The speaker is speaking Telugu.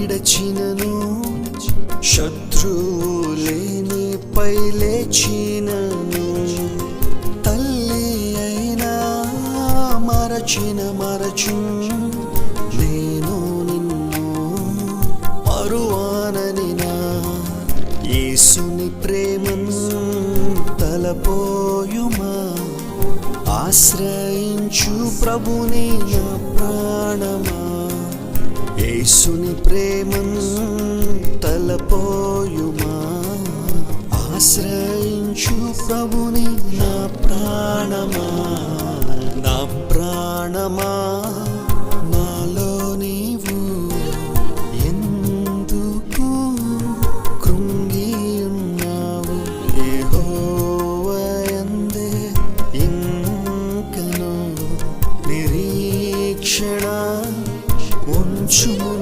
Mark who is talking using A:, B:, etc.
A: విడచినను శత్రువులే నీపై లేచినను. తల్లి అయినా మరచిన మరచు. నేను నిన్ను మరువానని నా యేసుని ప్రేమను తలపోయుమా. ఆశ్రయించు ప్రభుని నా ప్రాణము. యేసుని ప్రేమను తలపోయుమా? ఆశ్రయించు ప్రభుని నా ప్రాణమా? నా ప్రాణమా? నాలో నీవు ఎందుకు కృంగి ఉన్నావు? యెహోవాయందే ఇంకను నిరీక్షణ চুমুর